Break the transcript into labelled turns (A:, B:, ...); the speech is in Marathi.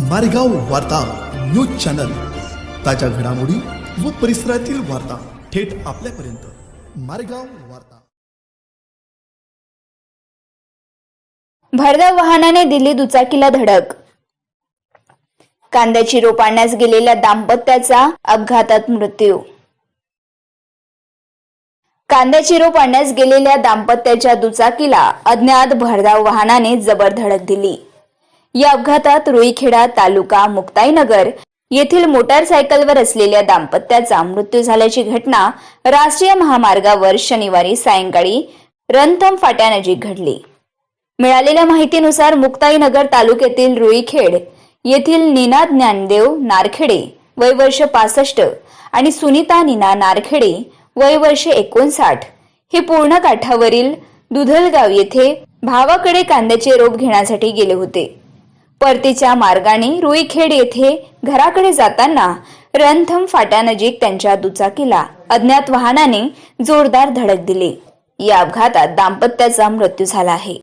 A: मारेगाव वार्ता न्यूज चॅनल. ताज्या घडामोडी व परिसरातील वार्ता थेट आपल्यापर्यंत. मारेगाव वार्ता.
B: भरधाव वाहनाने दिली दुचाकीला धडक. कांद्याची रोप आणण्यास गेलेल्या दाम्पत्याचा अपघातात मृत्यू. कांद्याची रोप आणण्यास गेलेल्या दाम्पत्याच्या दुचाकीला अज्ञात भरधाव वाहनाने जबर धडक दिली. या अपघातात रुईखेडा तालुका मुक्ताईनगर येथील मोटारसायकलवर असलेल्या दाम्पत्याचा मृत्यू झाल्याची घटना राष्ट्रीय महामार्गावर शनिवारी सायंकाळी रंथम फाट्यानजीक घडली. मिळालेल्या माहितीनुसार मुक्ताईनगर तालुक्यातील रुईखेड येथील नीना ज्ञानदेव नारखेडे वय वर्ष पासष्ट आणि सुनीता नीना नारखेडे वय वर्ष एकोणसाठ हे पूर्ण काठावरील दुधलगाव येथे भावाकडे कांद्याचे रोप घेण्यासाठी गेले होते. परतीच्या मार्गाने रुईखेड येथे घराकडे जाताना रणथम फाट्यानजीक त्यांच्या दुचाकीला अज्ञात वाहनाने जोरदार धडक दिली. या अपघातात दाम्पत्याचा मृत्यू झाला आहे.